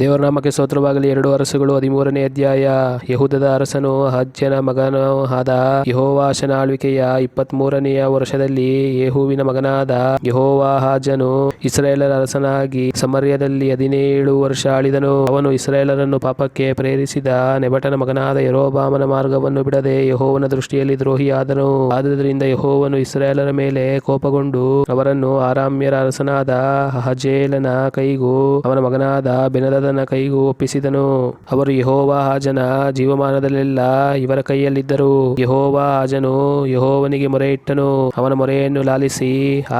ದೇವರ ನಾಮಕ್ಕೆ ಸ್ತೋತ್ರವಾಗಲಿ. ಎರಡು ಅರಸುಗಳು, ಹದಿಮೂರನೇ ಅಧ್ಯಾಯ. ಯಹೂದದ ಅರಸನು ಹಜ್ಜನ ಮಗನೂ ಆದ ಯಹೋವಾಶನ ಆಳ್ವಿಕೆಯ ಇಪ್ಪತ್ಮೂರನೆಯ ವರ್ಷದಲ್ಲಿ ಯೇಹುವಿನ ಮಗನಾದ ಯೆಹೋವಾಹಾಜನು ಇಸ್ರಾಯೇಲರ ಅರಸನಾಗಿ ಸಮರ್ಯದಲ್ಲಿ ಹದಿನೇಳು ವರ್ಷ ಆಳಿದನು. ಅವನು ಇಸ್ರಾಯೇಲರನ್ನು ಪಾಪಕ್ಕೆ ಪ್ರೇರಿಸಿದ ನೆಬಟನ ಮಗನಾದ ಯರೋಬಾಮನ ಮಾರ್ಗವನ್ನು ಬಿಡದೆ ಯಹೋವನ ದೃಷ್ಟಿಯಲ್ಲಿ ದ್ರೋಹಿಯಾದನು. ಆದುದರಿಂದ ಯಹೋವನು ಇಸ್ರಾಯೇಲರ ಮೇಲೆ ಕೋಪಗೊಂಡು ಅವರನ್ನು ಆರಾಮ್ಯರ ಅರಸನಾದ ಹಜೇಲನ ಕೈಗೂ ಅವನ ಮಗನಾದ ಬೆನದದನ ಕೈಗೂ ಒಪ್ಪಿಸಿದನು. ಅವರು ಯೆಹೋವಾಹಾಜನ ಜೀವಮಾನದಲ್ಲೆಲ್ಲ ಇವರ ಕೈಯಲ್ಲಿದ್ದರು. ಯಹೋವ ಹಾಜನು ಯಹೋವನಿಗೆ ಮೊರೆ ಇಟ್ಟನು ಅವನ ಮೊರೆಯನ್ನು ಲಾಲಿಸಿ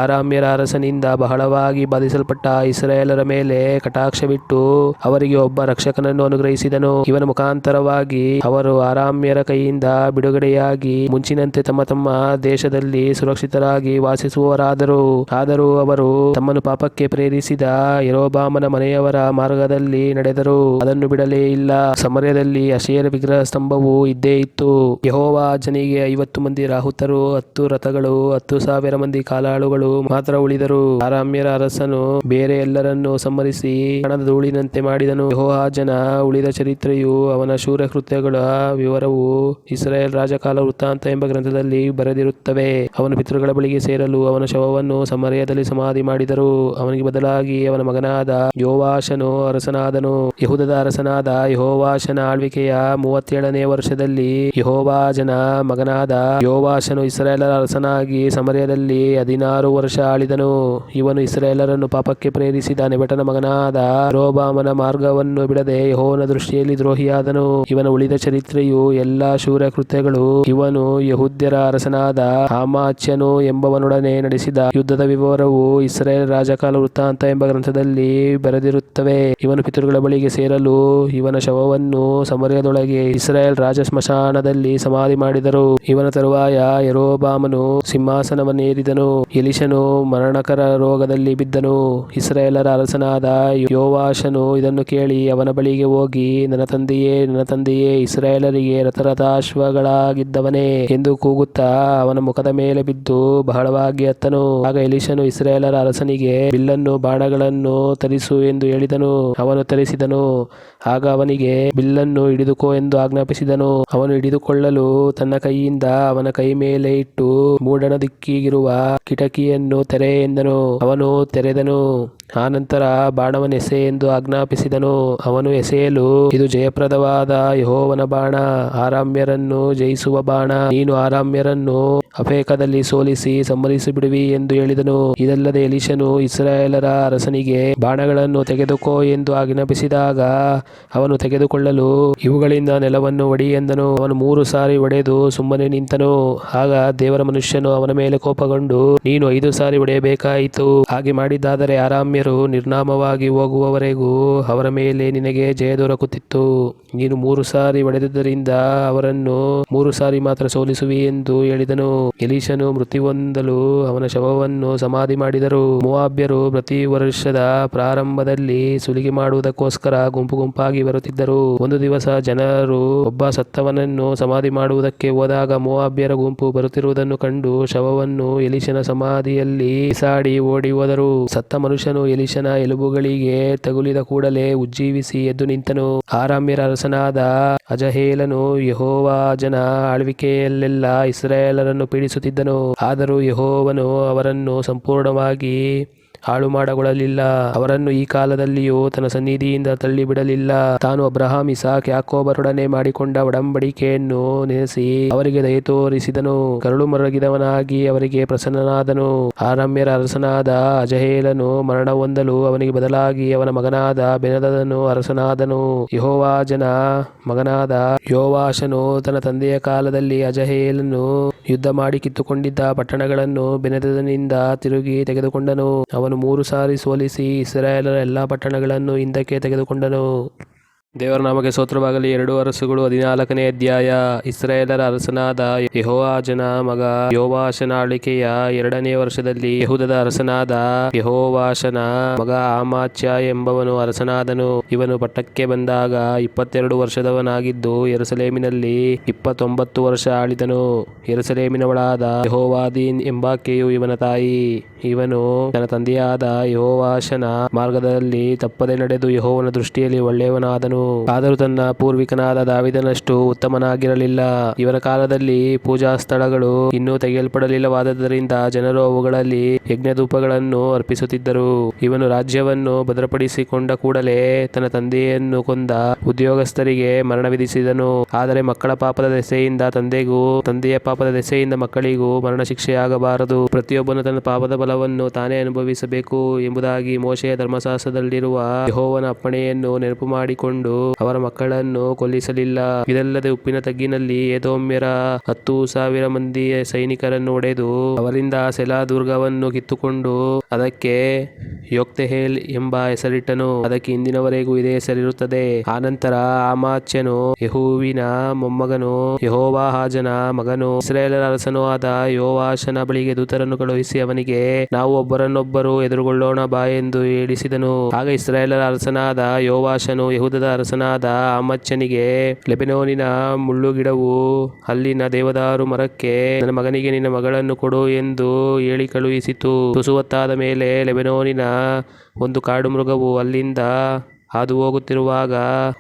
ಆರಾಮ್ಯರ ಅರಸನಿಂದ ಬಹಳವಾಗಿ ಬಾಧಿಸಲ್ಪಟ್ಟ ಇಸ್ರಾಯೇಲರ ಮೇಲೆ ಕಟಾಕ್ಷವಿಟ್ಟು ಅವರಿಗೆ ಒಬ್ಬ ರಕ್ಷಕನನ್ನು ಅನುಗ್ರಹಿಸಿದನು. ಇವನ ಮುಖಾಂತರವಾಗಿ ಅವರು ಆರಾಮ್ಯರ ಕೈಯಿಂದ ಬಿಡುಗಡೆಯಾಗಿ ಮುಂಚಿನಂತೆ ತಮ್ಮ ತಮ್ಮ ದೇಶದಲ್ಲಿ ಸುರಕ್ಷಿತರಾಗಿ ವಾಸಿಸುವವರಾದರು. ಆದರೂ ಅವರು ತಮ್ಮನ್ನು ಪಾಪಕ್ಕೆ ಪ್ರೇರಿಸಿದ ಯರೋಬಾಮನ ಮನೆಯವರ ಮಾರ್ಗದಲ್ಲಿ ನಡೆದರು ಅದನ್ನು ಬಿಡಲೇ ಇಲ್ಲ. ಸಮರ್ಯದಲ್ಲಿ ಅಶೇರ ವಿಗ್ರಹ ಸ್ತಂಭವು ಇದ್ದೇ ಇತ್ತು. ಯೆಹೋವಾಜನಿಗೆ ಐವತ್ತು ಮಂದಿ ರಾಹುತರು, ಹತ್ತು ರಥಗಳು, ಹತ್ತು ಸಾವಿರ ಮಂದಿ ಕಾಲಾಳುಗಳು ಮಾತ್ರ ಉಳಿದರು. ಆರಾಮ್ಯರ ಅರಸನು ಬೇರೆ ಎಲ್ಲರನ್ನು ಸಮರಿಸಿ ಹಣದ ಧೂಳಿನಂತೆ ಮಾಡಿದನು. ಯೆಹೋವಾಜನ ಉಳಿದ ಚರಿತ್ರೆಯು ಅವನ ಶೂರ ಕೃತ್ಯಗಳ ವಿವರವು ಇಸ್ರಾಯೇಲ್ ರಾಜಕಾಲ ವೃತ್ತಾಂತ ಎಂಬ ಗ್ರಂಥದಲ್ಲಿ ಬರೆದಿರುತ್ತವೆ. ಅವನ ಪಿತೃಗಳ ಬಳಿಗೆ ಸೇರಲು ಅವನ ಶವವನ್ನು ಸಮರ್ಯದಲ್ಲಿ ಸಮಾಧಿ ಮಾಡಿದರು. ಅವನಿಗೆ ಬದಲಾಗಿ ಅವನ ಮಗನಾದ ಯೋವಾಷನು ಅರಸನಾದನು. ಯಹುದದ ಅರಸನಾದ ಯಹೋವಾಶನ ಆಳ್ವಿಕೆಯ ಮೂವತ್ತೇಳನೇ ವರ್ಷದಲ್ಲಿ ಯಹೋವಾಜನ ಮಗನಾದ ಯೋವಾಶನು ಇಸ್ರಾಯೇಲರ ಅರಸನಾಗಿ ಸಮರ್ಯದಲ್ಲಿ ಹದಿನಾರು ವರ್ಷ ಆಳಿದನು. ಇವನು ಇಸ್ರಾಯೇಲರನ್ನು ಪಾಪಕ್ಕೆ ಪ್ರೇರಿಸಿದ ನೆಬಟನ ಮಗನಾದ ರೋಬಾಮನ ಮಾರ್ಗವನ್ನು ಬಿಡದೆ ಯಹೋವನ ದೃಷ್ಟಿಯಲ್ಲಿ ದ್ರೋಹಿಯಾದನು. ಇವನ ಉಳಿದ ಚರಿತ್ರೆಯು ಎಲ್ಲಾ ಶೂರ ಕೃತ್ಯಗಳು ಇವನು ಯಹುದ್ಯರ ಅರಸನಾದ ಹಾಮಾಚ್ಯನು ಎಂಬವನೊಡನೆ ನಡೆಸಿದ ಯುದ್ಧದ ವಿವರವು ಇಸ್ರಾಯೇಲ್ ರಾಜಕಾಲ ವೃತ್ತಾಂತ ಎಂಬ ಗ್ರಂಥದಲ್ಲಿ ಬರೆದಿರುತ್ತವೆ. ಇವನು ಪಿತೃಗಳ ಬಳಿಗೆ ಸೇರಲು ಇವನ ಶವವನ್ನು ಸಮರ್ಯದೊಳಗೆ ಇಸ್ರಾಯೇಲ್ ರಾಜ ಸ್ಮಶಾನದಲ್ಲಿ ಸಮಾಧಿ ಮಾಡಿದರು. ಇವನ ತರುವಾಯ ಯರೋಬಾಮನು ಸಿಂಹಾಸನವನ್ನೇರಿದನು. ಎಲಿಶನು ಮರಣಕರ ರೋಗದಲ್ಲಿ ಬಿದ್ದನು. ಇಸ್ರಾಯೇಲರ ಅರಸನಾದ ಯೋವಾಶನು ಇದನ್ನು ಕೇಳಿ ಅವನ ಬಳಿಗೆ ಹೋಗಿ, ನನ್ನ ತಂದೆಯೇ ನನ್ನ ತಂದೆಯೇ, ಇಸ್ರಾಯೇಲರಿಗೆ ರಥರಥಾಶ್ವಗಳಾಗಿದ್ದವನೇ ಎಂದು ಕೂಗುತ್ತಾ ಅವನ ಮುಖದ ಮೇಲೆ ಬಿದ್ದು ಬಹಳವಾಗಿ ಅತ್ತನು. ಆಗ ಎಲಿಶನು ಇಸ್ರಾಯೇಲರ ಅರಸನಿಗೆ, ಬಿಲ್ಲನ್ನು, ಬಾಣಗಳನ್ನು ತರಿಸು ಎಂದು ಹೇಳಿದನು. ಅವನು ತರಿಸಿದನು ಆಗ ಅವನಿಗೆ, ಬಿಲ್ಲನ್ನು ಹಿಡಿದುಕೋ ಎಂದು ಆಜ್ಞಾಪಿಸಿದನು. ಅವನು ಹಿಡಿದುಕೊಳ್ಳಲು ತನ್ನ ಕೈಯಿಂದ ಅವನ ಕೈ ಮೇಲೆ ಇಟ್ಟು ಮೂಡಣ ದಿಕ್ಕಿಗಿರುವ ಕಿಟಕಿಯನ್ನು ತೆರೆ ಎಂದನು. ಅವನು ತೆರೆದನು. ಆನಂತರ ಬಾಣವನ್ನು ಎಸೆ ಎಂದು ಆಜ್ಞಾಪಿಸಿದನು. ಅವನು ಎಸೆಯಲು, ಇದು ಜಯಪ್ರದವಾದ ಯಹೋವನ ಬಾಣ, ಆರಾಮ್ಯರನ್ನು ಜಯಿಸುವ ಬಾಣ, ನೀನು ಆರಾಮ್ಯರನ್ನು ಅಫೇಕದಲ್ಲಿ ಸೋಲಿಸಿ ಸಂಹರಿಸಿ ಬಿಡುವಿ ಎಂದು ಹೇಳಿದನು. ಇದಲ್ಲದೆ ಎಲಿಶನು ಇಸ್ರಾಯೇಲರ ಅರಸನಿಗೆ, ಬಾಣಗಳನ್ನು ತೆಗೆದುಕೋ ಎಂದು ಆಜ್ಞಾಪಿಸಿದಾಗ ಅವನು ತೆಗೆದುಕೊಳ್ಳಲು, ಇವುಗಳಿಂದ ನೆಲವನ್ನು ಒಡಿ ಎಂದನು. ಅವನು ಮೂರು ಸಾರಿ ಒಡೆದು ಸುಮ್ಮನೆ ನಿಂತನು. ಆಗ ದೇವರ ಮನುಷ್ಯನು ಅವನ ಮೇಲೆ ಕೋಪಗೊಂಡು, ನೀನು ಐದು ಸಾರಿ ಒಡೆಯಬೇಕಾಯಿತು. ಹಾಗೆ ಮಾಡಿದ್ದಾದರೆ ಆರಾಮ್ಯರು ನಿರ್ನಾಮವಾಗಿ ಹೋಗುವವರೆಗೂ ಅವರ ಮೇಲೆ ನಿನಗೆ ಜಯ ದೊರಕುತ್ತಿತ್ತು. ನೀನು ಮೂರು ಸಾರಿ ಒಡೆದುದರಿಂದ ಅವರನ್ನು ಮೂರು ಸಾರಿ ಮಾತ್ರ ಸೋಲಿಸುವಿ ಎಂದು ಹೇಳಿದನು. ಎಲೀಶನು ಹೊಂದಲು ಅವನ ಶವವನ್ನು ಸಮಾಧಿ ಮಾಡಿದರು. ಮುವಾಬ್ಯರು ಪ್ರತಿ ವರ್ಷದ ಪ್ರಾರಂಭದಲ್ಲಿ ಸುಲಿಗೆ ಮಾಡುವುದಕ್ಕೋಸ್ಕರ ಗುಂಪು ಗುಂಪಾಗಿ ಬರುತ್ತಿದ್ದರು. ಒಂದು ದಿವಸ ಜನರು ಒಬ್ಬ ಸತ್ತವನನ್ನು ಸಮಾಧಿ ಮಾಡುವುದಕ್ಕೆ ಹೋದಾಗ ಮುವಾಬ್ಯರ ಗುಂಪು ಬರುತ್ತಿರುವುದನ್ನು ಕಂಡು ಶವವನ್ನು ಎಲಿಶನ ಸಮಾಧಿಯಲ್ಲಿ ಸಾಡಿ ಓಡಿ ಹೋದರು. ಸತ್ತ ಮನುಷ್ಯನು ಎಲಿಶನ ಎಲುಬುಗಳಿಗೆ ತಗುಲಿದ ಕೂಡಲೇ ಉಜ್ಜೀವಿಸಿ ಎದ್ದು ನಿಂತನು. ಆರಾಮ್ಯರ ಅರಸನಾದ ಅಜಹೇಲನು ಯಹೋವಾಜನ ಆಳ್ವಿಕೆಯಲ್ಲೆಲ್ಲ ಇಸ್ರಾಯೇಲರನ್ನು ಪೀಡಿಸುತ್ತಿದ್ದನು. ಆದರೂ ಯಹೋವನು ಅವರನ್ನು ಸಂಪೂರ್ಣವಾಗಿ ಹಾಳು ಮಾಡಗೊಳ್ಳಲಿಲ್ಲ ಅವರನ್ನು ಈ ಕಾಲದಲ್ಲಿಯೂ ತನ್ನ ಸನ್ನಿಧಿಯಿಂದ ತಳ್ಳಿಬಿಡಲಿಲ್ಲ. ತಾನು ಅಬ್ರಹಾಂ, ಇಸಾಕ್, ಯಾಕೋಬರೊಡನೆ ಮಾಡಿಕೊಂಡ ಒಡಂಬಡಿಕೆಯನ್ನು ನೆನೆಸಿ ಅವರಿಗೆ ದಯ ತೋರಿಸಿದನು. ಕರುಳು ಮರಗಿದವನಾಗಿ ಅವರಿಗೆ ಪ್ರಸನ್ನನಾದನು. ಆರಮ್ಯರ ಅರಸನಾದ ಅಜಹೇಲನು ಮರಣ ಹೊಂದಲು ಅವನಿಗೆ ಬದಲಾಗಿ ಅವನ ಮಗನಾದ ಬೆನದನು ಅರಸನಾದನು. ಯಹೋವಾಜನ ಮಗನಾದ ಯೋವಾಶನು ತನ್ನ ತಂದೆಯ ಕಾಲದಲ್ಲಿ ಅಜಹೇಲನು ಯುದ್ಧ ಮಾಡಿ ಕಿತ್ತುಕೊಂಡಿದ್ದ ಪಟ್ಟಣಗಳನ್ನು ಬೆನದದನಿಂದ ತಿರುಗಿ ತೆಗೆದುಕೊಂಡನು. ಅವನು ಮೂರು ಸಾರಿ ಸೋಲಿಸಿ ಇಸ್ರಾಯೇಲರ ಎಲ್ಲಾ ಪಟ್ಟಣಗಳನ್ನು ಹಿಂದಕ್ಕೆ ತೆಗೆದುಕೊಂಡನು. ದೇವರ ನಾಮಕ್ಕೆ ಸ್ತೋತ್ರವಾಗಲಿ. ಎರಡು ಅರಸುಗಳು, ಹದಿನಾಲ್ಕನೇ ಅಧ್ಯಾಯ. ಇಸ್ರಾಯೇಲರ ಅರಸನಾದ ಯಹೋವಾಜನ ಮಗ ಯೋವಾಶನ ಆಳಿಕೆಯ ಎರಡನೇ ವರ್ಷದಲ್ಲಿ ಯಹೂದದ ಅರಸನಾದ ಯಹೋವಾಶನ ಮಗ ಆಮಾಚ್ಯ ಎಂಬವನು ಅರಸನಾದನು. ಇವನು ಪಟ್ಟಕ್ಕೆ ಬಂದಾಗ ಇಪ್ಪತ್ತೆರಡು ವರ್ಷದವನಾಗಿದ್ದು ಎರಸಲೇಮಿನಲ್ಲಿ ಇಪ್ಪತ್ತೊಂಬತ್ತು ವರ್ಷ ಆಳಿದನು. ಎರಸಲೇಮಿನವಳಾದ ಯಹೋವಾದೀನ್ ಎಂಬಾಕೆಯು ಇವನ ತಾಯಿ. ಇವನು ತನ್ನ ತಂದೆಯಾದ ಯಹೋವಾಶನ ಮಾರ್ಗದಲ್ಲಿ ತಪ್ಪದೆ ನಡೆದು ಯಹೋವನ ದೃಷ್ಟಿಯಲ್ಲಿ ಒಳ್ಳೆಯವನಾದನು. ಆದರೂ ತನ್ನ ಪೂರ್ವಿಕನಾದ ದಾವಿದನಷ್ಟು ಉತ್ತಮನಾಗಿರಲಿಲ್ಲ. ಇವನ ಕಾಲದಲ್ಲಿ ಪೂಜಾ ಸ್ಥಳಗಳು ಇನ್ನೂ ತೆಗೆಯಲ್ಪಡಲಿಲ್ಲವಾದ್ದರಿಂದ ಜನರು ಅವುಗಳಲ್ಲಿ ಯಜ್ಞಧೂಪಗಳನ್ನು ಅರ್ಪಿಸುತ್ತಿದ್ದರು. ಇವನು ರಾಜ್ಯವನ್ನು ಭದ್ರಪಡಿಸಿಕೊಂಡ ಕೂಡಲೇ ತನ್ನ ತಂದೆಯನ್ನು ಕೊಂದ ಉದ್ಯೋಗಸ್ಥರಿಗೆ ಮರಣ ವಿಧಿಸಿದನು. ಆದರೆ ಮಕ್ಕಳ ಪಾಪದ ದೆಸೆಯಿಂದ ತಂದೆಗೂ, ತಂದೆಯ ಪಾಪದ ದೆಸೆಯಿಂದ ಮಕ್ಕಳಿಗೂ ಮರಣ ಶಿಕ್ಷೆಯಾಗಬಾರದು. ಪ್ರತಿಯೊಬ್ಬನು ತನ್ನ ಪಾಪದ ಬಲವನ್ನು ತಾನೇ ಅನುಭವಿಸಬೇಕು ಎಂಬುದಾಗಿ ಮೋಶೆಯ ಧರ್ಮಶಾಸ್ತ್ರದಲ್ಲಿರುವ ಯಹೋವನ ಅಪ್ಪಣೆಯನ್ನು ನೆನಪು ಮಾಡಿಕೊಂಡು ಅವರ ಮಕ್ಕಳನ್ನು ಕೊಲ್ಲಿಸಲಿಲ್ಲ. ಇದಲ್ಲದೆ ಉಪ್ಪಿನ ತಗ್ಗಿನಲ್ಲಿ ಏದೋಮ್ಯರ ಹತ್ತು ಸಾವಿರ ಮಂದಿ ಸೈನಿಕರನ್ನು ಒಡೆದು ಅವರಿಂದ ಸೆಲಾ ದುರ್ಗವನ್ನು ಕಿತ್ತುಕೊಂಡು ಅದಕ್ಕೆ ಯೋಕ್ತೆಹೇಲ್ ಎಂಬ ಹೆಸರಿಟ್ಟನು. ಅದಕ್ಕೆ ಇಂದಿನವರೆಗೂ ಇದೇ ಹೆಸರಿರುತ್ತದೆ. ಆನಂತರ ಆಮಾಚ್ಯನು ಯೆಹೂವಿನ ಮೊಮ್ಮಗನು ಯಹೋವಾಹಾಜನ ಮಗನು ಇಸ್ರೇಲರ ಅರಸನೂ ಆದ ಯೋವಾಶನ ಬಳಿಗೆ ದೂತರನ್ನು ಕಳುಹಿಸಿ ಅವನಿಗೆ, ನಾವು ಒಬ್ಬರನ್ನೊಬ್ಬರು ಎದುರುಗೊಳ್ಳೋಣ ಬಾ ಎಂದು ಹೇಳಿಸಿದನು. ಆಗ ಇಸ್ರಾಯೇಲರ ಅರಸನಾದ ಯೋವಾಶನು ಯಹೂದದ ಅರಸನಾದ ಅಮಚ್ಚನಿಗೆ ಲೆಬೆನೋನಿನ ಮುಳ್ಳುಗಿಡವು ಅಲ್ಲಿನ ದೇವದಾರು ಮರಕ್ಕೆ ನನ್ನ ಮಗನಿಗೆ ನಿನ್ನ ಮಗಳನ್ನು ಕೊಡು ಎಂದು ಹೇಳಿ ಕಳುಹಿಸಿತು. ತುಸುವತ್ತಾದ ಮೇಲೆ ಲೆಬೆನೋನಿನ ಒಂದು ಕಾಡು ಮೃಗವು ಅಲ್ಲಿಂದ ಹಾದು ಹೋಗುತ್ತಿರುವಾಗ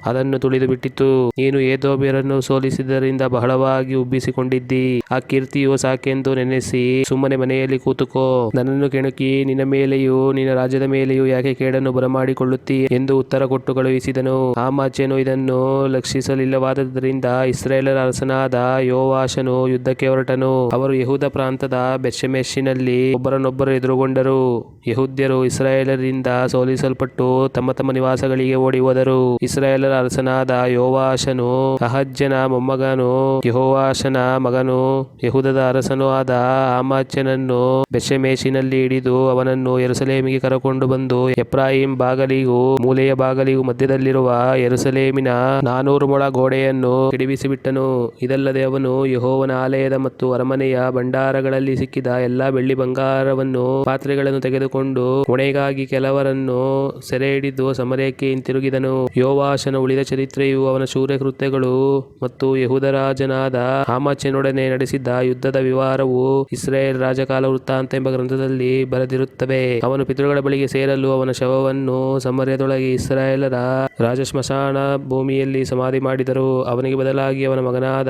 ಅದನ್ನು ತುಳಿದು ಬಿಟ್ಟಿತು. ನೀನು ಏದೋಮ್ಯರನ್ನು ಸೋಲಿಸಿದ್ದರಿಂದ ಬಹಳವಾಗಿ ಉಬ್ಬಿಸಿಕೊಂಡಿದ್ದಿ. ಆ ಕೀರ್ತಿಯು ಸಾಕೆಂದು ನೆನೆಸಿ ಸುಮ್ಮನೆ ಮನೆಯಲ್ಲಿ ಕೂತುಕೋ. ನನ್ನನ್ನು ಕೆಣಕಿ ನಿನ್ನ ಮೇಲೆಯೂ ನಿನ್ನ ರಾಜ್ಯದ ಮೇಲೆಯೂ ಯಾಕೆ ಕೇಡನ್ನು ಬರಮಾಡಿಕೊಳ್ಳುತ್ತಿ ಎಂದು ಉತ್ತರ ಕೊಟ್ಟು ಕಳುಹಿಸಿದನು. ಆಮಾಚೆನು ಇದನ್ನು ಲಕ್ಷಿಸಲಿಲ್ಲವಾದದರಿಂದ ಇಸ್ರೇಲರ ಅರಸನಾದ ಯೋವಾಶನು ಯುದ್ಧಕ್ಕೆ ಹೊರಟನು. ಅವರು ಯಹೂದ ಪ್ರಾಂತದ ಬೆಚ್ಚಮೆಶಿನಲ್ಲಿ ಒಬ್ಬರನ್ನೊಬ್ಬರು ಎದುರುಗೊಂಡರು. ಯಹೂದ್ಯರು ಇಸ್ರಾಯೇಲರಿಂದ ಸೋಲಿಸಲ್ಪಟ್ಟು ತಮ್ಮ ತಮ್ಮ ನಿವಾಸಗಳಿಗೆ ಓಡಿ ಹೋದರು. ಇಸ್ರಾಯೇಲರ ಅರಸನಾದ ಯೋವಾಶನು ಸಹಜ್ಜನ ಮೊಮ್ಮಗನು ಯಹೋವಾಶನ ಮಗನು, ಯಹೂದದ ಅರಸನೂ ಆದ ಆಮಾಚ್ಯನನ್ನು ಬೆಷೆಮೇಶಿನಲ್ಲಿ ಹಿಡಿದು ಅವನನ್ನು ಎರಸಲೇಮಿಗೆ ಕರಕೊಂಡು ಬಂದು ಎಪ್ರಾಹಿಂ ಬಾಗಲಿಗೂ ಮೂಲೆಯ ಬಾಗಲಿಗೂ ಮಧ್ಯದಲ್ಲಿರುವ ಎರುಸಲೇಮಿನ ನಾನೂರು ಮೊಳ ಗೋಡೆಯನ್ನು ಕಿಡಿಬಿಸಿಬಿಟ್ಟನು ಇದಲ್ಲದೆ ಅವನು ಯಹೋವನ ಆಲಯದ ಮತ್ತು ಅರಮನೆಯ ಭಂಡಾರಗಳಲ್ಲಿ ಸಿಕ್ಕಿದ ಎಲ್ಲಾ ಬೆಳ್ಳಿ ಬಂಗಾರವನ್ನು ಪಾತ್ರೆಗಳನ್ನು ತೆಗೆದುಕೊಂಡು ಹೊಣೆಗಾಗಿ ಕೆಲವರನ್ನು ಸೆರೆ ಹಿಡಿದು ಸಮರಕ್ಕೆ ಹಿಂತಿರುಗಿದನು. ಯೋವಾಶನ ಉಳಿದ ಚರಿತ್ರೆಯು ಅವನ ಶೂರ್ಯ ಕೃತ್ಯಗಳು ಮತ್ತು ಯಹುದರಾಜನಾದ ಆಮಾಚನೊಡನೆ ನಡೆಸಿದ್ದ ಯುದ್ಧದ ವಿವಾರವು ಇಸ್ರೇಲ್ ರಾಜಕಾಲ ವೃತ್ತಾಂತ ಎಂಬ ಗ್ರಂಥದಲ್ಲಿ ಬರೆದಿರುತ್ತವೆ. ಅವನು ಪಿತೃಗಳ ಬಳಿಗೆ ಸೇರಲು ಅವನ ಶವವನ್ನು ಸಮರ್ಯದೊಳಗೆ ಇಸ್ರಾಯೇಲರ ರಾಜ ಸ್ಮಶಾನ ಭೂಮಿಯಲ್ಲಿ ಸಮಾಧಿ ಮಾಡಿದರು. ಅವನಿಗೆ ಬದಲಾಗಿ ಅವನ ಮಗನಾದ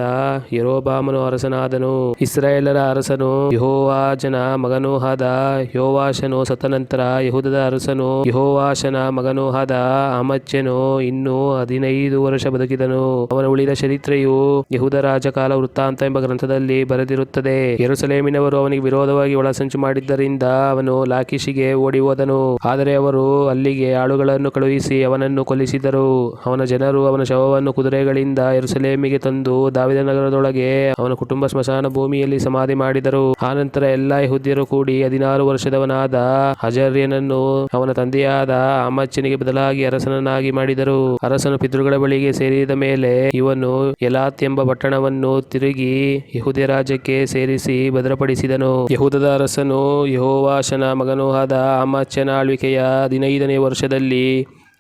ಯರೋಬಾಮನು ಅರಸನಾದನು. ಇಸ್ರಾಯೇಲರ ಅರಸನು ಯಹೋವಾಜನ ಮಗನೂ ಆದ ಯೋವಾಶನು ಸತ್ತ ನಂತರ ಯಹೂದದ ಅರಸನು ಯಹೋವಾಶನ ಮಗನೂ ಆದ ಅಮಚ್ಯನು ಇನ್ನೂ ಹದಿನೈದು ವರ್ಷ ಬದುಕಿದನು. ಅವನ ಉಳಿದ ಚರಿತ್ರೆಯು ಯಹುದ ರಾಜಕಾಲ ವೃತ್ತಾಂತ ಎಂಬ ಗ್ರಂಥದಲ್ಲಿ ಬರೆದಿರುತ್ತದೆ. ಯರುಸಲೇಮಿನವರು ಅವನಿಗೆ ವಿರೋಧವಾಗಿ ಒಳಸಂಚು ಮಾಡಿದ್ದರಿಂದ ಅವನು ಲಾಕಿಶಿಗೆ ಓಡಿ ಹೋದನು. ಆದರೆ ಅವರು ಅಲ್ಲಿಗೆ ಆಳುಗಳನ್ನು ಕಳುಹಿಸಿ ಅವನನ್ನು ಕೊಲ್ಲಿಸಿದರು. ಅವನ ಜನರು ಅವನ ಶವವನ್ನು ಕುದುರೆಗಳಿಂದ ಯರುಸಲೇಮಿಗೆ ತಂದು ದಾವಿದ ನಗರದೊಳಗೆ ಅವನ ಕುಟುಂಬ ಸ್ಮಶಾನ ಭೂಮಿಯಲ್ಲಿ ಸಮಾಧಿ ಮಾಡಿದರು. ಆನಂತರ ಎಲ್ಲಾ ಯಹುದ್ಯರು ಕೂಡಿ ಹದಿನಾರು ವರ್ಷದವನಾದ ಅಜರ್ಯನನ್ನು ಅವನ ತಂದೆಯಾದ ಅಮಚ್ಚನಿಗೆ ಬದಲಾಗಿ ಅರಸನನ್ನಾಗಿ ಮಾಡಿದರು ಅರಸನು ಪಿತೃಗಳ ಬಳಿಗೆ ಸೇರಿದ ಮೇಲೆ ಇವನು ಯಲಾತ್ ಎಂಬ ಪಟ್ಟಣವನ್ನು ತಿರುಗಿ ಯಹುದ ರಾಜ್ಯಕ್ಕೆ ಸೇರಿಸಿ ಭದ್ರಪಡಿಸಿದನು. ಯಹೂದದ ಅರಸನು ಯಹೋವಾಶನ ಮಗನೂ ಆದ ಆಮಾಚ್ಯನ ಆಳ್ವಿಕೆಯ ಹದಿನೈದನೇ ವರ್ಷದಲ್ಲಿ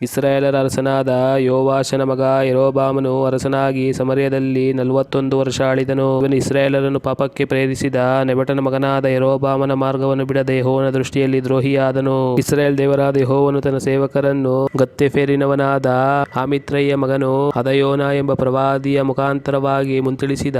ಇಸ್ರಾಯೇಲರ ಅರಸನಾದ ಯೋವಾಶನ ಮಗ ಯರೋಬಾಮನು ಅರಸನಾಗಿ ಸಮರ್ಯದಲ್ಲಿ ನಲವತ್ತೊಂದು ವರ್ಷ ಆಳಿದನು. ಇವನು ಇಸ್ರಾಯೇಲರನ್ನು ಪಾಪಕ್ಕೆ ಪ್ರೇರಿಸಿದ ನೆಬಟನ ಮಗನಾದ ಯರೋಬಾಮನ ಮಾರ್ಗವನ್ನು ಬಿಡದೆ ಹೋವನ ದೃಷ್ಟಿಯಲ್ಲಿ ದ್ರೋಹಿಯಾದನು. ಇಸ್ರಾಯೇಲ್ ದೇವರಾದ ಹೋವನು ತನ್ನ ಸೇವಕರನ್ನು ಗತ್ತೆಫೇರಿನವನಾದ ಆಮಿತ್ರಯ್ಯ ಮಗನು ಅದಯೋನ ಎಂಬ ಪ್ರವಾದಿಯ ಮುಖಾಂತರವಾಗಿ ಮುಂತಿಳಿಸಿದ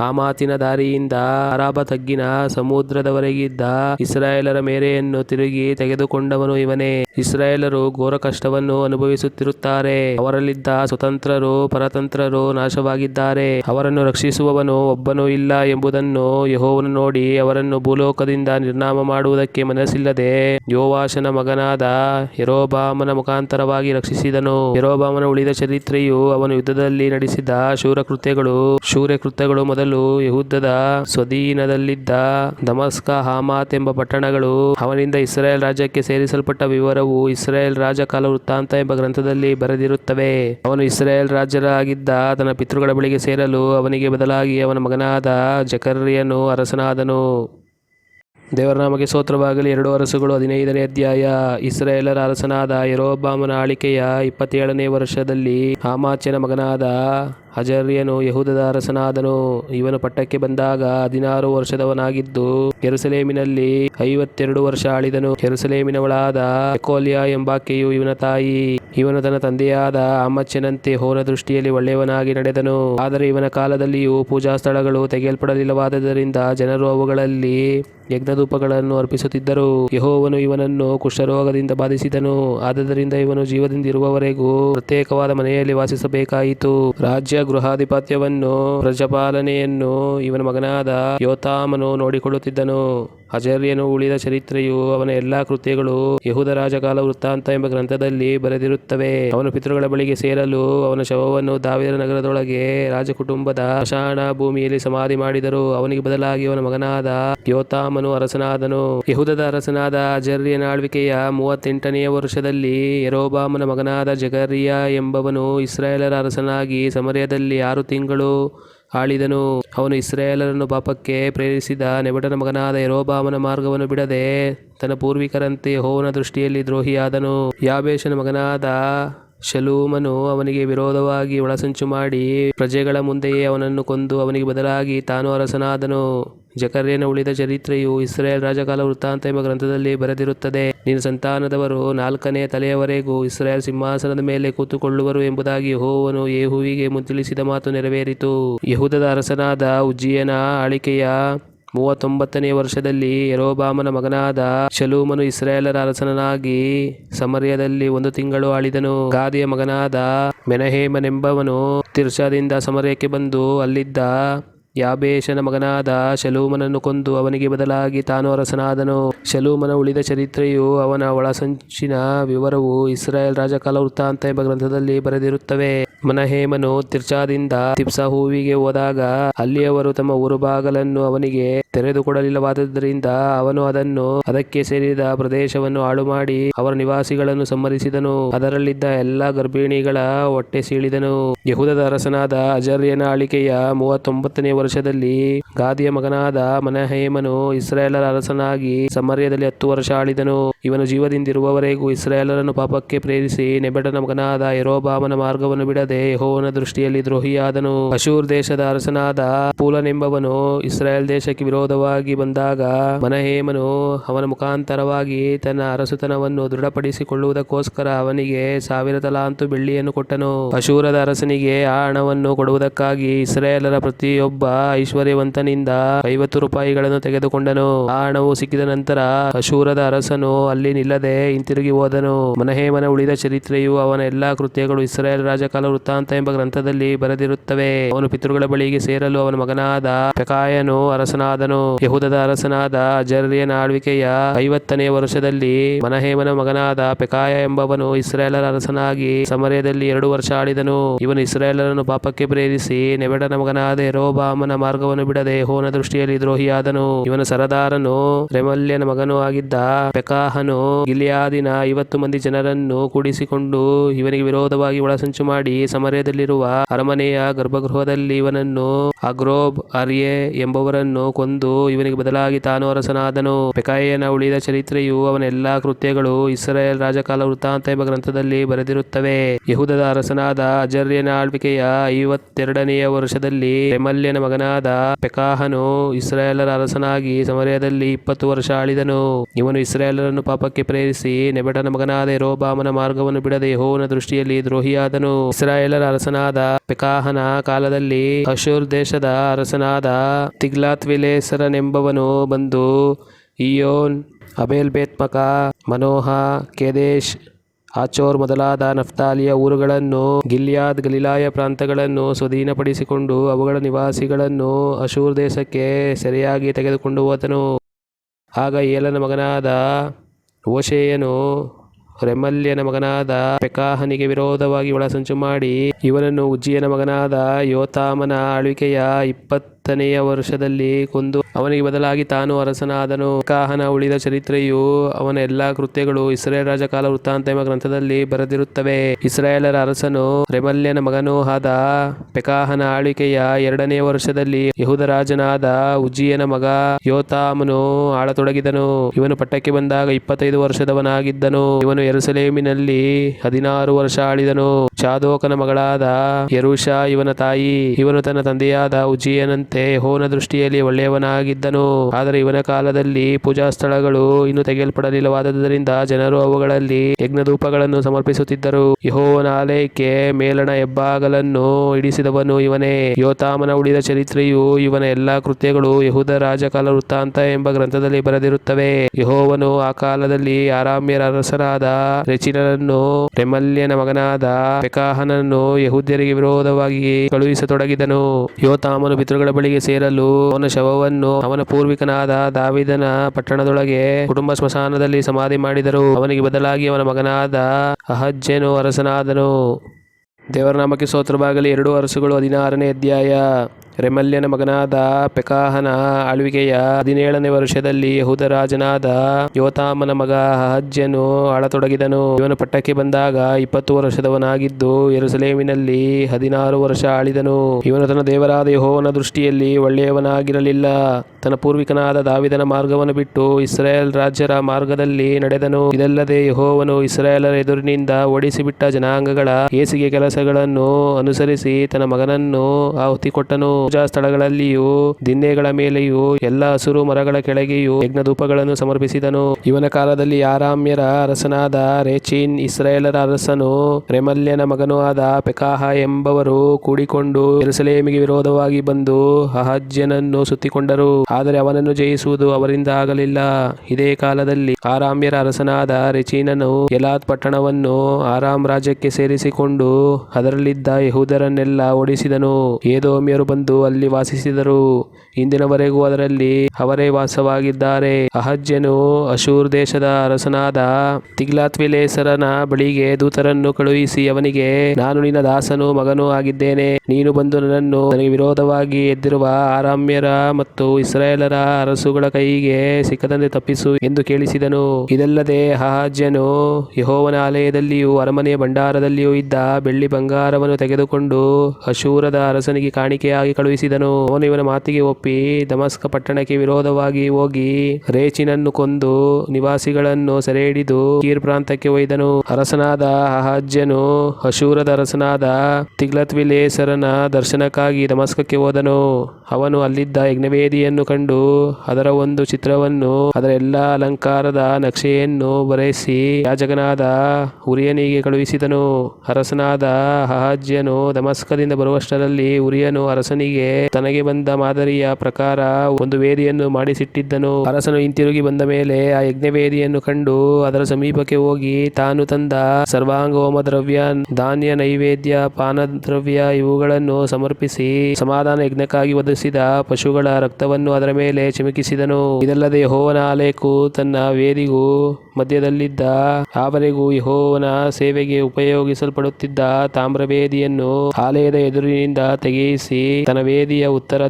ಆ ಮಾತಿನ ದಾರಿಯಿಂದ ಅರಾಬ ತಗ್ಗಿನ ಸಮುದ್ರದವರೆಗಿದ್ದ ಇಸ್ರಾಯೇಲರ ಮೇರೆಯನ್ನು ತಿರುಗಿ ತೆಗೆದುಕೊಂಡವನು ಇವನೇ. ಇಸ್ರಾಯೇಲರು ಘೋರ ಕಷ್ಟವನ್ನು ಅನುಭವಿಸುತ್ತಿರುತ್ತಾರೆ. ಅವರಲ್ಲಿದ್ದ ಸ್ವತಂತ್ರರು, ಪರತಂತ್ರರು ನಾಶವಾಗಿದ್ದಾರೆ. ಅವರನ್ನು ರಕ್ಷಿಸುವವನು ಒಬ್ಬನೂ ಇಲ್ಲ ಎಂಬುದನ್ನು ಯಹೋವನು ನೋಡಿ ಅವರನ್ನು ಭೂಲೋಕದಿಂದ ನಿರ್ನಾಮ ಮಾಡುವುದಕ್ಕೆ ಮನಸ್ಸಿಲ್ಲದೆ ಯೋವಾಶನ ಮಗನಾದ ಯರೋಬಾಮನ ಮುಖಾಂತರವಾಗಿ ರಕ್ಷಿಸಿದನು. ಯರೋಬಾಮನ ಉಳಿದ ಚರಿತ್ರೆಯು ಅವನು ಯುದ್ಧದಲ್ಲಿ ನಡೆಸಿದ ಶೂರ ಕೃತ್ಯಗಳು ಶೂರ್ಯ ಕೃತ್ಯಗಳು ಮೊದಲು ಯಹುದ್ಧದ ಸ್ವಧೀನದಲ್ಲಿದ್ದ ದಮಸ್ಕ, ಹಾಮಾತ್ ಎಂಬ ಪಟ್ಟಣಗಳು. ಅವನಿಂದ ಇಸ್ರಾಯೇಲ್ ರಾಜ್ಯಕ್ಕೆ ಸೇರಿಸಲ್ಪಟ್ಟ ವಿವರವು ಇಸ್ರಾಯೇಲ್ ರಾಜ ಕಾಲ ವೃತ್ತಾಂತ ವೃತ್ತಾಂತ ಎಂಬ ಗ್ರಂಥದಲ್ಲಿ ಬರೆದಿರುತ್ತವೆ. ಅವನು ಇಸ್ರಾಯೇಲ್ ರಾಜರಾಗಿದ್ದ ತನ್ನ ಪಿತೃಗಳ ಬಳಿಗೆ ಸೇರಲು ಅವನಿಗೆ ಬದಲಾಗಿ ಅವನ ಮಗನಾದ ಜಕರ್ಯನು ಅರಸನಾದನು. ದೇವರ ನಾಮಗೆ ಸ್ತೋತ್ರವಾಗಲಿ. ಎರಡು ಅರಸುಗಳು ಹದಿನೈದನೇ ಅಧ್ಯಾಯ. ಇಸ್ರಾಯೇಲರ ಅರಸನಾದ ಯರೋಬಾಮನ ಆಳಿಕೆಯ ಇಪ್ಪತ್ತೇಳನೇ ವರ್ಷದಲ್ಲಿ ಹಾಮಾಚನ ಮಗನಾದ ಅಜರ್ಯನು ಯಹೂದದ ಅರಸನಾದನು. ಇವನು ಪಟ್ಟಕ್ಕೆ ಬಂದಾಗ ಹದಿನಾರು ವರ್ಷದವನಾಗಿದ್ದು ಯೆರೂಸಲೇಮಿನಲ್ಲಿ ಐವತ್ತೆರಡು ವರ್ಷ ಆಳಿದನು. ಯೆರೂಸಲೇಮಿನವಳಾದ ಎಕೋಲ್ಯ ಎಂಬಾಕೆಯು ಇವನ ತಾಯಿ. ಇವನು ತನ್ನ ತಂದೆಯಾದ ಅಮ್ಮಚ್ಚನಂತೆ ಹೋರ ದೃಷ್ಟಿಯಲ್ಲಿ ಒಳ್ಳೆಯವನಾಗಿ ನಡೆದನು. ಆದರೆ ಇವನ ಕಾಲದಲ್ಲಿಯೂ ಪೂಜಾ ಸ್ಥಳಗಳು ತೆಗೆಯಲ್ಪಡಲಿಲ್ಲವಾದದರಿಂದ ಜನರು ಅವುಗಳಲ್ಲಿ ಯಜ್ಞಧೂಪಗಳನ್ನು ಅರ್ಪಿಸುತ್ತಿದ್ದರು. ಯೆಹೋವನು ಇವನನ್ನು ಕುಷ್ಠರೋಗದಿಂದ ಬಾಧಿಸಿದನು. ಆದ್ದರಿಂದ ಇವನು ಜೀವದಿಂದ ಇರುವವರೆಗೂ ಪ್ರತ್ಯೇಕವಾದ ಮನೆಯಲ್ಲಿ ವಾಸಿಸಬೇಕಾಯಿತು. ರಾಜ್ಯ ಗೃಹಾಧಿಪತ್ಯವನ್ನು ಪ್ರಜಪಾಲನೆಯನ್ನು ಇವನ ಮಗನಾದ ಯೋತಾಮನು ನೋಡಿಕೊಳ್ಳುತ್ತಿದ್ದನು. ಅಜರ್ಯನು ಉಳಿದ ಚರಿತ್ರೆಯು ಅವನ ಎಲ್ಲಾ ಕೃತ್ಯಗಳು ಯಹೂದ ರಾಜಕಾಲ ವೃತ್ತಾಂತ ಎಂಬ ಗ್ರಂಥದಲ್ಲಿ ಬರೆದಿರುತ್ತವೆ. ಅವನು ಪಿತೃಗಳ ಬಳಿಗೆ ಸೇರಲು ಅವನ ಶವವನ್ನು ದಾವಿದರ ನಗರದೊಳಗೆ ರಾಜಕುಟುಂಬದ ಶಾಣ ಭೂಮಿಯಲ್ಲಿ ಸಮಾಧಿ ಮಾಡಿದರು. ಅವನಿಗೆ ಬದಲಾಗಿ ಅವನ ಮಗನಾದ ಯೋತಾಮನು ಅರಸನಾದನು. ಯಹುದದ ಅರಸನಾದ ಅಜರ್ಯನ ಆಳ್ವಿಕೆಯ ಮೂವತ್ತೆಂಟನೆಯ ವರ್ಷದಲ್ಲಿ ಯರೋಬಾಮನ ಮಗನಾದ ಜಗರಿಯ ಎಂಬವನು ಇಸ್ರಾಯೇಲರ ಅರಸನಾಗಿ ಸಮರ್ಯದಲ್ಲಿ ಆರು ತಿಂಗಳು ಆಳಿದನು. ಅವನು ಇಸ್ರಾಯೇಲರನ್ನು ಪಾಪಕ್ಕೆ ಪ್ರೇರಿಸಿದ ನೆಬಟನ ಮಗನಾದ ಯರೋಬಾಮನ ಮಾರ್ಗವನ್ನು ಬಿಡದೆ ತನ್ನ ಪೂರ್ವಿಕರಂತೆ ಹೋವನ ದೃಷ್ಟಿಯಲ್ಲಿ ದ್ರೋಹಿಯಾದನು. ಯಾಬೇಶನ ಮಗನಾದ ಶಲೂಮನು ಅವನಿಗೆ ವಿರೋಧವಾಗಿ ಒಳಸಂಚು ಮಾಡಿ ಪ್ರಜೆಗಳ ಮುಂದೆಯೇ ಅವನನ್ನು ಕೊಂದು ಅವನಿಗೆ ಬದಲಾಗಿ ತಾನು ಅರಸನಾದನು. ಜಕರ್ಯನ ಉಳಿದ ಚರಿತ್ರೆಯು ಇಸ್ರೇಲ್ ರಾಜಕಾಲ ವೃತ್ತಾಂತ ಎಂಬ ಗ್ರಂಥದಲ್ಲಿ ಬರೆದಿರುತ್ತದೆ. ನಿನ್ನ ಸಂತಾನದವರು ನಾಲ್ಕನೇ ತಲೆಯವರೆಗೂ ಇಸ್ರೇಲ್ ಸಿಂಹಾಸನದ ಮೇಲೆ ಕೂತುಕೊಳ್ಳುವರು ಎಂಬುದಾಗಿ ಹೋವನು ಯೇಹುವಿಗೆ ಮುಂದಿಳಿಸಿದ ಮಾತು ನೆರವೇರಿತು. ಯಹೂದದ ಅರಸನಾದ ಉಜ್ಜಿಯನ ಆಳಿಕೆಯ ಮೂವತ್ತೊಂಬತ್ತನೇ ವರ್ಷದಲ್ಲಿ ಯರೋಬಾಮನ ಮಗನಾದ ಶಲೂಮನು ಇಸ್ರೇಲರ ಅರಸನಾಗಿ ಸಮರ್ಯದಲ್ಲಿ ಒಂದು ತಿಂಗಳು ಆಳಿದನು. ಗಾದಿಯ ಮಗನಾದ ಮೆನಹೇಮನೆಂಬವನು ತಿರ್ಷಾದಿಂದ ಸಮರ್ಯಕ್ಕೆ ಬಂದು ಅಲ್ಲಿದ್ದ ಯಾಬೇಷನ ಮಗನಾದ ಶಲೂಮನನ್ನು ಕೊಂದು ಅವನಿಗೆ ಬದಲಾಗಿ ತಾನು ಅರಸನಾದನು. ಶಲೂಮನ ಉಳಿದ ಚರಿತ್ರೆಯು ಅವನ ಒಳಸಂಚಿನ ವಿವರವು ಇಸ್ರಾಯೇಲ್ ರಾಜಕಾಲ ವೃತ್ತಾಂತ ಎಂಬ ಗ್ರಂಥದಲ್ಲಿ ಬರೆದಿರುತ್ತವೆ. ಮನಹೇಮನು ತಿರ್ಚಾದಿಂದ ತಿಪ್ಸಹೂವಿಗೆ ಹೋದಾಗ ಅಲ್ಲಿಯವರು ತಮ್ಮ ಊರು ಬಾಗಲನ್ನು ಅವನಿಗೆ ತೆರೆದುಕೊಡಲಿಲ್ಲವಾದದ್ದರಿಂದ ಅವನು ಅದನ್ನು ಅದಕ್ಕೆ ಸೇರಿದ ಪ್ರದೇಶವನ್ನು ಹಾಳು ಮಾಡಿ ಅವರ ನಿವಾಸಿಗಳನ್ನು ಸಂಹರಿಸಿದನು. ಅದರಲ್ಲಿದ್ದ ಎಲ್ಲಾ ಗರ್ಭಿಣಿಗಳ ಹೊಟ್ಟೆ ಸೀಳಿದನು. ಯಹುದದ ಅರಸನಾದ ಅಜರ್ಯನ ಆಳಿಕೆಯ ಮೂವತ್ತೊಂಬತ್ತನೇ ವರ್ಷದಲ್ಲಿ ಗಾದಿಯ ಮಗನಾದ ಮನಹೇಮನು ಇಸ್ರಾಯೇಲರ ಅರಸನಾಗಿ ಸಮರ್ಯದಲ್ಲಿ ಹತ್ತು ವರ್ಷ ಆಳಿದನು. ಇವನು ಜೀವದಿಂದಿರುವವರೆಗೂ ಇಸ್ರಾಯೇಲರನ್ನು ಪಾಪಕ್ಕೆ ಪ್ರೇರಿಸಿ ನೆಬಟನ ಮಗನಾದ ಯರೋಬಾಮನ ಮಾರ್ಗವನ್ನು ಬಿಡದೆ ಯಹೋವನ ದೃಷ್ಟಿಯಲ್ಲಿ ದ್ರೋಹಿಯಾದನು. ಅಶೂರ್ ದೇಶದ ಅರಸನಾದ ಪೂಲನೆಂಬವನು ಇಸ್ರಾಯೇಲ್ ದೇಶಕ್ಕೆ ವಿರೋಧವಾಗಿ ಬಂದಾಗ ಮನಹೇಮನು ಅವನ ಮುಖಾಂತರವಾಗಿ ತನ್ನ ಅರಸುತನವನ್ನು ದೃಢಪಡಿಸಿಕೊಳ್ಳುವುದಕ್ಕೋಸ್ಕರ ಅವನಿಗೆ ಸಾವಿರ ತಲಾಂತು ಬೆಳ್ಳಿಯನ್ನು ಕೊಟ್ಟನು. ಅಶೂರದ ಅರಸನಿಗೆ ಆ ಹಣವನ್ನು ಕೊಡುವುದಕ್ಕಾಗಿ ಇಸ್ರಾಯೇಲರ ಪ್ರತಿಯೊಬ್ಬ ಐಶ್ವರ್ಯವಂತನಿಂದ ಐವತ್ತು ರೂಪಾಯಿಗಳನ್ನು ತೆಗೆದುಕೊಂಡನು. ಆ ಹಣವು ಸಿಕ್ಕಿದ ನಂತರ ಅಶೂರದ ಅರಸನು ಅಲ್ಲಿ ನಿಲ್ಲದೆ ಹಿಂತಿರುಗಿ ಹೋದನು. ಮನಹೇಮನ ಉಳಿದ ಚರಿತ್ರೆಯು ಅವನ ಎಲ್ಲಾ ಕೃತ್ಯಗಳು ಇಸ್ರಾಯೇಲ್ ರಾಜಕಾಲ ವೃತ್ತಾಂತ ಎಂಬ ಗ್ರಂಥದಲ್ಲಿ ಬರೆದಿರುತ್ತವೆ. ಅವನು ಪಿತೃಗಳ ಬಳಿಗೆ ಸೇರಲು ಅವನ ಮಗನಾದ ಪೆಕಾಯನು ಅರಸನಾದನು. ಯಹೂದದ ಅರಸನಾದ ಅಜರ್ಯನ ಆಳ್ವಿಕೆಯ ಐವತ್ತನೇ ವರ್ಷದಲ್ಲಿ ಮನಹೇಮನ ಮಗನಾದ ಪೆಕಾಯ ಎಂಬವನು ಇಸ್ರಾಯೇಲರ ಅರಸನಾಗಿ ಸಮರ್ಯದಲ್ಲಿ ಎರಡು ವರ್ಷ ಆಳಿದನು. ಇವನು ಇಸ್ರಾಯೇಲರನ್ನು ಪಾಪಕ್ಕೆ ಪ್ರೇರಿಸಿ ನೆಬಡನ ಮಗನಾದ ರೋಬಾಮನ ಮಾರ್ಗವನ್ನು ಬಿಡದೆ ಹೋನ ದೃಷ್ಟಿಯಲ್ಲಿ ದ್ರೋಹಿಯಾದನು. ಇವನ ಸರದಾರನು ರೆಮಲ್ಯನ ಮಗನೂ ಆಗಿದ್ದ ಪೆಕಾಹನು ಗಿಲಿಯಾದಿನ ಐವತ್ತು ಮಂದಿ ಜನರನ್ನು ಕೂಡಿಸಿಕೊಂಡು ಇವನಿಗೆ ವಿರೋಧವಾಗಿ ಒಳಸಂಚು ಮಾಡಿ ಸಮರ್ಯದಲ್ಲಿರುವ ಅರಮನೆಯ ಗರ್ಭಗೃಹದಲ್ಲಿ ಇವನನ್ನು ಅಗ್ರೋಬ್ ಅರ್ಯೆ ಎಂಬುವರನ್ನು ಕೊಂದು ಇವನಿಗೆ ಬದಲಾಗಿ ತಾನು ಅರಸನಾದನು. ಪೆಕಾಯನ ಉಳಿದ ಚರಿತ್ರೆಯು ಅವನ ಎಲ್ಲಾ ಕೃತ್ಯಗಳು ಇಸ್ರಾಯೇಲ್ ರಾಜಕಾಲ ವೃತ್ತಾಂತ ಎಂಬ ಗ್ರಂಥದಲ್ಲಿ ಬರೆದಿರುತ್ತವೆ. ಯಹೂದದ ಅರಸನಾದ ಅಜರ್ಯನ ಆಳ್ವಿಕೆಯ ಐವತ್ತೆರಡನೆಯ ವರ್ಷದಲ್ಲಿ ರೆಮಲ್ಯನ ಮಗನಾದ ಪೆಕಾಹನು ಇಸ್ರಾಯೇಲರ ಅರಸನಾಗಿ ಸಮರ್ಯದಲ್ಲಿ ಇಪ್ಪತ್ತು ವರ್ಷ ಆಳಿದನು. ಇವನು ಇಸ್ರಾಯೇಲರನ್ನು ಪಾಪಕ್ಕೆ ಪ್ರೇರಿಸಿ ನೆಬಟನ ಮಗನಾದ ರೋಬಾಮನ ಮಾರ್ಗವನ್ನು ಬಿಡದೆ ಹೋವನ ದೃಷ್ಟಿಯಲ್ಲಿ ದ್ರೋಹಿಯಾದನು. ಇಸ್ರಾಯೇಲರ ಅರಸನಾದ ಪೆಕಾಹನ ಕಾಲದಲ್ಲಿ ಅಶೂರ್ ದೇಶದ ಅರಸನಾದ ತಿಗ್ಲಾತ್ ವಿಲೇಸರನೆಂಬವನು ಬಂದು ಇಯೋನ್ ಅಬೇಲ್ ಬೇತ್ಮಕ ಮನೋಹ, ಕೆದೇಶ್, ಆಚೋರ್ ಮೊದಲಾದ ನಫ್ತಾಲಿಯ ಊರುಗಳನ್ನು, ಗಿಲ್ಯಾದ್ ಗಲಿಲಾಯ ಪ್ರಾಂತಗಳನ್ನು ಸ್ವಾಧೀನಪಡಿಸಿಕೊಂಡು ಅವುಗಳ ನಿವಾಸಿಗಳನ್ನು ಅಶೂರ್ ದೇಶಕ್ಕೆ ಸೆರೆಯಾಗಿ ತೆಗೆದುಕೊಂಡು ಹೋದನು. ಆಗ ಏಲನ ಮಗನಾದ ಓಶೇಯನು ರೆಮಲ್ಯನ ಮಗನಾದ ಪೆಕಾಹನಿಗೆ ವಿರೋಧವಾಗಿ ಒಳಸಂಚು ಮಾಡಿ ಇವನನ್ನು ಉಜ್ಜಿಯನ ಮಗನಾದ ಯೋತಾಮನ ಆಳ್ವಿಕೆಯ ಇಪ್ಪತ್ತ ಇಪ್ಪತ್ತನೆಯ ವರ್ಷದಲ್ಲಿ ಕೊಂದು ಅವನಿಗೆ ಬದಲಾಗಿ ತಾನು ಅರಸನಾದನು. ಕಾಹನ ಉಳಿದ ಚರಿತ್ರೆಯು ಅವನ ಎಲ್ಲಾ ಕೃತ್ಯಗಳು ಇಸ್ರೇಲ್ ರಾಜ ಕಾಲ ವೃತ್ತಾಂತ ಎಂಬ ಗ್ರಂಥದಲ್ಲಿ ಬರೆದಿರುತ್ತವೆ. ಇಸ್ರಾಯೇಲರ ಅರಸನು ರೆಮಲ್ಯನ ಮಗನೂ ಆದ ಪೆಕಾಹನ ಆಳಿಕೆಯ ಎರಡನೇ ವರ್ಷದಲ್ಲಿ ಯಹುದ ರಾಜನಾದ ಉಜ್ಜಿಯನ ಮಗ ಯೋತಾಮನು ಆಳತೊಡಗಿದನು. ಇವನು ಪಟ್ಟಕ್ಕೆ ಬಂದಾಗ ಇಪ್ಪತ್ತೈದು ವರ್ಷದವನಾಗಿದ್ದನು. ಇವನು ಎರಸಲೇಮಿನಲ್ಲಿ ಹದಿನಾರು ವರ್ಷ ಆಳಿದನು. ಚಾದೋಕನ ಮಗಳಾದ ಯರುಷಾ ಇವನ ತಾಯಿ. ಇವನು ತನ್ನ ತಂದೆಯಾದ ಉಜ್ಜಿಯನಂತೆ ಯೆಹೋವನ ದೃಷ್ಟಿಯಲ್ಲಿ ಒಳ್ಳೆಯವನಾಗಿದ್ದನು. ಆದರೆ ಇವನ ಕಾಲದಲ್ಲಿ ಪೂಜಾ ಸ್ಥಳಗಳು ಇನ್ನು ತೆಗೆಯಲ್ಪಡಲಿಲ್ಲವಾದದರಿಂದ ಜನರು ಅವುಗಳಲ್ಲಿ ಯಜ್ಞಧೂಪಗಳನ್ನು ಸಮರ್ಪಿಸುತ್ತಿದ್ದರು. ಯಹೋವನ ಆಲಯಕ್ಕೆ ಮೇಲಣ ಹೆಬ್ಬಾಗಲನ್ನು ಇಡಿಸಿದವನು ಇವನೇ. ಯೋತಾಮನ ಉಳಿದ ಚರಿತ್ರೆಯು ಇವನ ಎಲ್ಲಾ ಕೃತ್ಯಗಳು ಯಹೂದ ರಾಜಕಾಲ ವೃತ್ತಾಂತ ಎಂಬ ಗ್ರಂಥದಲ್ಲಿ ಬರೆದಿರುತ್ತವೆ. ಯಹೋವನು ಆ ಕಾಲದಲ್ಲಿ ಆರಾಮ್ಯರ ಅರಸರಾದ ರೆಚಿನನನ್ನು, ರೆಮಲ್ಯನ ಮಗನಾದ ಪೆಕಾಹನನ್ನು ಯಹೂದ್ಯರಿಗೆ ವಿರೋಧವಾಗಿ ಕಳುಹಿಸತೊಡಗಿದನು. ಯೋತಾಮನು ಪಿತೃಗಳ ಬಳಿಗೆ ಸೇರಲು ಅವನ ಶವವನ್ನು ಅವನ ಪೂರ್ವಿಕನಾದ ದಾವಿದನ ಪಟ್ಟಣದೊಳಗೆ ಕುಟುಂಬ ಸ್ಮಶಾನದಲ್ಲಿ ಸಮಾಧಿ ಮಾಡಿದರು. ಅವನಿಗೆ ಬದಲಾಗಿ ಅವನ ಮಗನಾದ ಅಹಜ್ಜನು ಅರಸನಾದನು. ದೇವರ ಸೋತ್ರವಾಗಲಿ ಎರಡು ಅರಸುಗಳು ಹದಿನಾರನೇ ಅಧ್ಯಾಯ. ರೆಮಲ್ಯನ ಮಗನಾದ ಪೆಕಾಹನ ಆಳ್ವಿಕೆಯ ಹದಿನೇಳನೇ ವರ್ಷದಲ್ಲಿ ಯಹೂದ ರಾಜನಾದ ಯೋತಾಮನ ಮಗ ಹಜ್ಜನು ಆಳತೊಡಗಿದನು. ಇವನು ಪಟ್ಟಕ್ಕೆ ಬಂದಾಗ ಇಪ್ಪತ್ತು ವರ್ಷದವನಾಗಿದ್ದು ಯೆರೂಸಲೇಮಿನಲ್ಲಿ ಹದಿನಾರು ವರ್ಷ ಆಳಿದನು. ಇವನು ತನ್ನ ದೇವರಾದ ಯಹೋವನ ದೃಷ್ಟಿಯಲ್ಲಿ ಒಳ್ಳೆಯವನಾಗಿರಲಿಲ್ಲ. ತನ್ನ ಪೂರ್ವಿಕನಾದ ದಾವಿದನ ಮಾರ್ಗವನ್ನು ಬಿಟ್ಟು ಇಸ್ರಾಯೇಲ್ ರಾಜ್ಯರ ಮಾರ್ಗದಲ್ಲಿ ನಡೆದನು. ಇದಲ್ಲದೆ ಯಹೋವನು ಇಸ್ರಾಯೇಲರ ಎದುರಿನಿಂದ ಓಡಿಸಿಬಿಟ್ಟ ಜನಾಂಗಗಳ ಏಸಿಗೆ ಕೆಲಸಗಳನ್ನು ಅನುಸರಿಸಿ ತನ್ನ ಮಗನನ್ನು ಆಹುತಿ ಕೊಟ್ಟನು ಪೂಜಾ ಸ್ಥಳಗಳಲ್ಲಿಯೂ ದಿನ್ನೆಗಳ ಮೇಲೆಯೂ, ಎಲ್ಲ ಹಸಿರು ಮರಗಳ ಕೆಳಗೆಯೂ ಯಜ್ಞಧೂಪಗಳನ್ನು ಸಮರ್ಪಿಸಿದನು. ಇವನ ಕಾಲದಲ್ಲಿ ಆರಾಮ್ಯರ ಅರಸನಾದ ರೇಚಿನ್ ಇಸ್ರಾಯೇಲರ ಅರಸನು ರೆಮಲ್ಯನ ಮಗನೂ ಆದ ಪೆಕಾಹ ಎಂಬವರು ಕೂಡಿಕೊಂಡು ಎರಸಲೇಮಿಗೆ ವಿರೋಧವಾಗಿ ಬಂದು ಅಹಜ್ಯನನ್ನು ಸುತ್ತಿಕೊಂಡರು. ಆದರೆ ಅವನನ್ನು ಜಯಿಸುವುದು ಅವರಿಂದ ಆಗಲಿಲ್ಲ. ಇದೇ ಕಾಲದಲ್ಲಿ ಆರಾಮ್ಯರ ಅರಸನಾದ ರೆಚೀನನು ಎಲಾತ್ ಪಟ್ಟಣವನ್ನು ಆರಾಮ್ ರಾಜ್ಯಕ್ಕೆ ಸೇರಿಸಿಕೊಂಡು ಅದರಲ್ಲಿದ್ದ ಯಹೂದರನ್ನೆಲ್ಲ ಓಡಿಸಿದನು. ಏದೋಮ್ಯರು ಬಂದು ಅಲ್ಲಿ ವಾಸಿಸಿದರು. ಇಂದಿನವರೆಗೂ ಅದರಲ್ಲಿ ಅವರೇ ವಾಸವಾಗಿದ್ದಾರೆ. ಅಹಜ್ಯನು ಅಶೂರ್ ದೇಶದ ಅರಸನಾದ ತಿಗ್ಲಾತ್ವಿಲೇಸರನ ಬಳಿಗೆ ದೂತರನ್ನು ಕಳುಹಿಸಿ ಅವನಿಗೆ, ನಾನು ನಿನ್ನ ದಾಸನು ಮಗನೂ ಆಗಿದ್ದೇನೆ. ನೀನು ಬಂದು ನನ್ನನ್ನು ನನಗೆ ವಿರೋಧವಾಗಿ ಎದ್ದಿರುವ ಆರಾಮ್ಯರ ಮತ್ತು ಇಸ್ರಾಯೇಲರ ಅರಸುಗಳ ಕೈಗೆ ಸಿಕ್ಕದಂತೆ ತಪ್ಪಿಸು ಎಂದು ಕೇಳಿಸಿದನು. ಇದಲ್ಲದೆ ಅಹಜ್ಯನು ಯಹೋವನ ಆಲಯದಲ್ಲಿಯೂ ಅರಮನೆಯ ಭಂಡಾರದಲ್ಲಿಯೂ ಇದ್ದ ಬೆಳ್ಳಿ ಬಂಗಾರವನ್ನು ತೆಗೆದುಕೊಂಡು ಅಶೂರದ ಅರಸನಿಗೆ ಕಾಣಿಕೆಯಾಗಿ ಕಳುಹಿಸಿದನು. ಅವನು ಇವನ ಮಾತಿಗೆ ಒಪ್ಪಿ ದಮಸ್ಕ ಪಟ್ಟಣಕ್ಕೆ ವಿರೋಧವಾಗಿ ಹೋಗಿ ರೇಚಿನನ್ನು ಕೊಂದು ನಿವಾಸಿಗಳನ್ನು ಸೆರೆ ಹಿಡಿದು ಕೀರ್ ಪ್ರಾಂತಕ್ಕೆ ಒಯ್ದನು. ಅರಸನಾದ ಅಹಾಜ್ಯನು ಅಶೂರದ ಅರಸನಾದ ತಿಗ್ಲತ್ವಿಲೇಸರನ ದರ್ಶನಕ್ಕಾಗಿ ದಮಸ್ಕಕ್ಕೆ ಹೋದನು. ಅವನು ಅಲ್ಲಿದ್ದ ಯಜ್ಞವೇದಿಯನ್ನು ಕಂಡು ಅದರ ಒಂದು ಚಿತ್ರವನ್ನು ಅದರ ಎಲ್ಲಾ ಅಲಂಕಾರದ ನಕ್ಷೆಯನ್ನು ಬರೆಸಿ ಯಾಜಕನಾದ ಉರಿಯನಿಗೆ ಕಳುಹಿಸಿದನು. ಅರಸನಾದ ಅಹಾಜ್ಯನು ದಮಸ್ಕದಿಂದ ಬರುವಷ್ಟರಲ್ಲಿ ಉರಿಯನು ಅರಸನಿಗೆ ತನಗೆ ಬಂದ ಮಾದರಿಯ ಪ್ರಕಾರ ಒಂದು ವೇದಿಯನ್ನು ಮಾಡಿಸಿಟ್ಟಿದ್ದನು. ಅರಸನು ಹಿಂತಿರುಗಿ ಬಂದ ಮೇಲೆ ಆ ಯಜ್ಞವೇದಿಯನ್ನು ಕಂಡು ಅದರ ಸಮೀಪಕ್ಕೆ ಹೋಗಿ ತಾನು ತಂದ ಸರ್ವಾಂಗ ಹೋಮ ದ್ರವ್ಯ, ಧಾನ್ಯ, ನೈವೇದ್ಯ ಪಾನ ದ್ರವ್ಯ ಇವುಗಳನ್ನು ಸಮರ್ಪಿಸಿ ಸಮಾಧಾನ ಯಜ್ಞಕ್ಕಾಗಿ ಒದಗಿಸಿದ ಪಶುಗಳ ರಕ್ತವನ್ನು ಅದರ ಮೇಲೆ ಚಿಮುಕಿಸಿದನು. ಇದಲ್ಲದೆ ಯಹೋವನ ಆಲಯಕ್ಕೂ ತನ್ನ ವೇದಿಗೂ ಮಧ್ಯದಲ್ಲಿದ್ದ ಆವರೆಗೂ ಯಹೋವನ ಸೇವೆಗೆ ಉಪಯೋಗಿಸಲ್ಪಡುತ್ತಿದ್ದ ತಾಮ್ರ ವೇದಿಯನ್ನು ಆಲಯದ ಎದುರಿನಿಂದ ತೆಗೆಯಿಸಿ ತನ್ನ ವೇದಿಯ ಉತ್ತರ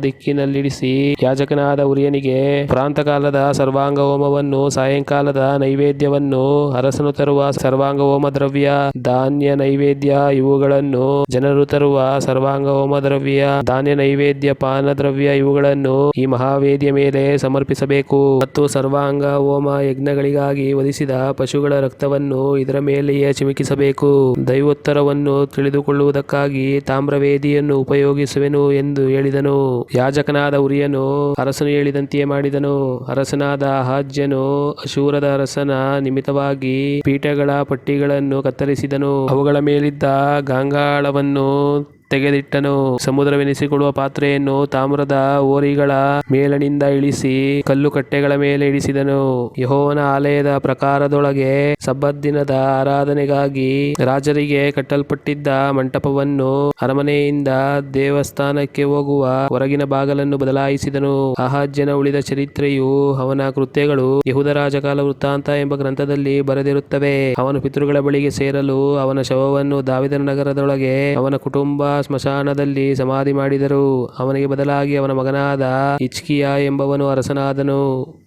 ದಿಕ್ಕಿನಲ್ಲಿಡಿಸಿ ಯಾಜಕನಾದ ಉರಿಯನಿಗೆ ಪ್ರಾಂತಕಾಲದ ಸರ್ವಾಂಗ ಹೋಮವನ್ನು ಸಾಯಂಕಾಲದ ನೈವೇದ್ಯವನ್ನು, ಅರಸನು ತರುವ ಸರ್ವಾಂಗ ಹೋಮ ದ್ರವ್ಯ, ಧಾನ್ಯ ನೈವೇದ್ಯ ಇವುಗಳನ್ನು, ಜನರು ತರುವ ಸರ್ವಾಂಗ ಹೋಮ ದ್ರವ್ಯ, ಧಾನ್ಯ ನೈವೇದ್ಯ, ಪಾನ ದ್ರವ್ಯ ಇವುಗಳನ್ನು ಈ ಮಹಾವೇದಿಯ ಮೇಲೆ ಸಮರ್ಪಿಸಬೇಕು. ಮತ್ತು ಸರ್ವಾಂಗ ಹೋಮ ಯಜ್ಞಗಳಿಗಾಗಿ ವಧಿಸಿದ ಪಶುಗಳ ರಕ್ತವನ್ನು ಇದರ ಮೇಲೆಯೇ ಚಿಮುಕಿಸಬೇಕು. ದೈವೋತ್ತರವನ್ನು ತಿಳಿದುಕೊಳ್ಳುವುದಕ್ಕಾಗಿ ತಾಮ್ರವೇದಿಯನ್ನು ಉಪಯೋಗಿಸುವೆನು ಎಂದು ಹೇಳಿದನು. ಯಾಜಕನಾದ ಉರಿಯನು ಅರಸನು ಹೇಳಿದಂತೆಯೇ ಮಾಡಿದನು, ಅರಸನಾದ ಅಹಾಜ್ಯನು, ಅಶೂರದ ಅರಸನ ನಿಮಿತ್ತವಾಗಿ ಪೀಠಗಳ ಪಟ್ಟಿಗಳನ್ನು ಕತ್ತರಿಸಿದನು, ಅವುಗಳ ಮೇಲಿದ್ದ ಗಾಂಗಾಳವನ್ನು ತೆಗೆದಿಟ್ಟನು. ಸಮುದ್ರವೆನಿಸಿಕೊಳ್ಳುವ ಪಾತ್ರೆಯನ್ನು ತಾಮ್ರದ ಓರಿಗಳ ಮೇಲಣಿಂದ ಇಳಿಸಿ ಕಲ್ಲು ಕಟ್ಟೆಗಳ ಮೇಲೆ ಇಳಿಸಿದನು ಯಹೋವನ ಆಲಯದ ಪ್ರಕಾರದೊಳಗೆ ಸಬ್ಬತ್ ದಿನದ ಆರಾಧನೆಗಾಗಿ ರಾಜರಿಗೆ ಕಟ್ಟಲ್ಪಟ್ಟಿದ್ದ ಮಂಟಪವನ್ನು ಅರಮನೆಯಿಂದ ದೇವಸ್ಥಾನಕ್ಕೆ ಹೋಗುವ ಹೊರಗಿನ ಬಾಗಲನ್ನು ಬದಲಾಯಿಸಿದನು. ಅಹಾಜ್ಯನ ಉಳಿದ ಚರಿತ್ರೆಯು ಅವನ ಕೃತ್ಯಗಳು ಯಹುದ ರಾಜಕಾಲ ವೃತ್ತಾಂತ ಎಂಬ ಗ್ರಂಥದಲ್ಲಿ ಬರೆದಿರುತ್ತವೆ. ಅವನು ಪಿತೃಗಳ ಬಳಿಗೆ ಸೇರಲು ಅವನ ಶವವನ್ನು ದಾವಿದನ ನಗರದೊಳಗೆ ಅವನ ಕುಟುಂಬ ಸ್ಮಶಾನದಲ್ಲಿ ಸಮಾಧಿ ಮಾಡಿದರು. ಅವನಿಗೆ ಬದಲಾಗಿ ಅವನ ಮಗನಾದ ಇಚ್ಕಿಯಾ ಎಂಬವನು ಅರಸನಾದನು.